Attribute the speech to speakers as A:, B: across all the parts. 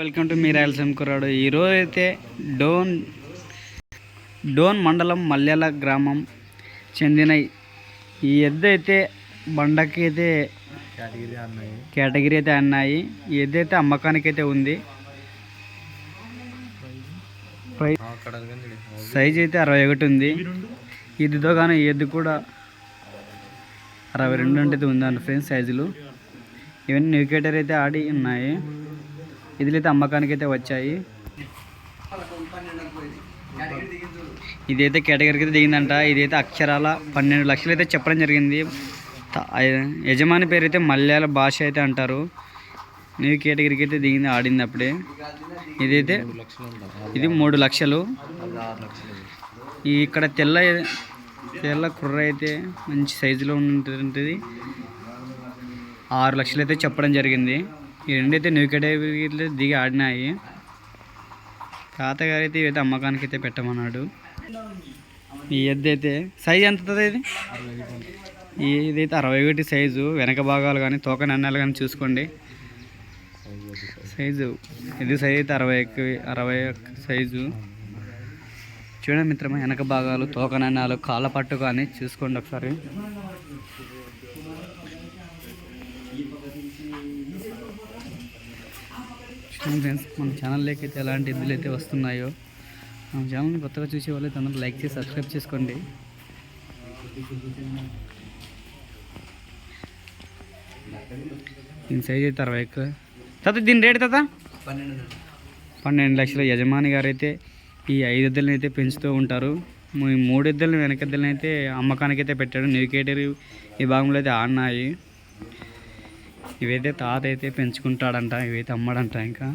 A: Welcome to మీరు రాయలసీమ కుర్రాడు ఈరోజు అయితే డోన్ డోన్ మండలం మల్లెల గ్రామం చెందిన ఈ ఎద్దు అయితే బండకి అయితే
B: కేటగిరీ
A: అయితే అన్నాయి. ఈ ఎద్దు అయితే అమ్మకానికి అయితే ఉంది. సైజ్ అయితే అరవై ఒకటి ఉంది. ఇదితో కానీ ఈ ఎద్దు కూడా అరవై రెండు అంటే ఉందండి ఫ్రెండ్స్ సైజులు ఇవన్నీ న్యూకేటర్ అయితే ఆడి ఉన్నాయి. ఇదిలైతే అయితే అమ్మకానికి అయితే వచ్చాయి. ఇదైతే కేటగిరీకి అయితే దిగిందంట. ఇదైతే అక్షరాల పన్నెండు లక్షలు అయితే చెప్పడం జరిగింది. యజమాని పేరు అయితే మలయాళ భాష అయితే అంటారు. న్యూ కేటగిరీకి అయితే దిగింది ఆడింది అప్పుడే. ఇదైతే ఇది మూడు లక్షలు. ఇక్కడ తెల్ల తెల్ల కుర్ర అయితే మంచి సైజులో ఉంటుంది ఆరు లక్షలు అయితే చెప్పడం జరిగింది. ఈ రెండైతే న్యూ కేటగిరీలో దిగి ఆడినాయి తాతగారు అయితే ఇవైతే అమ్మకానికి అయితే పెట్టమన్నాడు. ఈ ఎద్దు అయితే సైజ్ ఎంత ఇది? ఇదైతే అరవై ఒకటి సైజు. వెనక భాగాలు కానీ తోక నన్నాలు కానీ చూసుకోండి.
B: సైజు.
A: ఇది సైజ్ అయితే అరవై అరవై సైజు. చూడండి మిత్రమా వెనక భాగాలు తోక నన్నాలు కాళ్ళ పట్టు కానీ చూసుకోండి ఒకసారి. ఫ్రెండ్స్ మన ఛానల్లోకి అయితే ఎలాంటి ఇబ్బందులు అయితే వస్తున్నాయో మన ఛానల్ని కొత్తగా చూసే వాళ్ళు అందరూ లైక్ చేసి సబ్స్క్రైబ్ చేసుకోండి. దీని సైజ్ అయితే అరవై ఎక్కువ తాత దీని రేట్ తాత?
B: పన్నెండు
A: లక్షల యజమాని గారు అయితే ఈ ఐదు ఎద్దులను అయితే పెంచుతూ ఉంటారు. ఈ మూడు ఎద్దులను వెనక ఎద్దులను అయితే అమ్మకానికి అయితే పెట్టాడు న్యూకేటర్ ఈ భాగంలో అయితే ఆడినాయి. ఇవైతే తాత అయితే పెంచుకుంటాడంట ఇవైతే అమ్మడంట ఇంకా.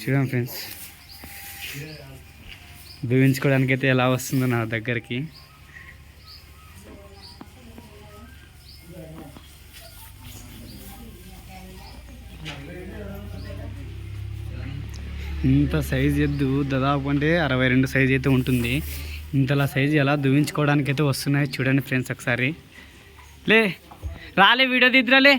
A: చూడండి ఫ్రెండ్స్. దూవించుకోవడానికి అయితే ఎలా వస్తుందో నా దగ్గరికి. ఇంత సైజ్ ఎద్దు దాదాపు అంటే అరవై రెండు సైజ్ అయితే ఉంటుంది. ఇంతలా సైజు ఎలా దువ్వించుకోవడానికి అయితే వస్తున్నాయి చూడండి ఫ్రెండ్స్ ఒకసారి. లే రాలే వీడియో దిద్దురాలే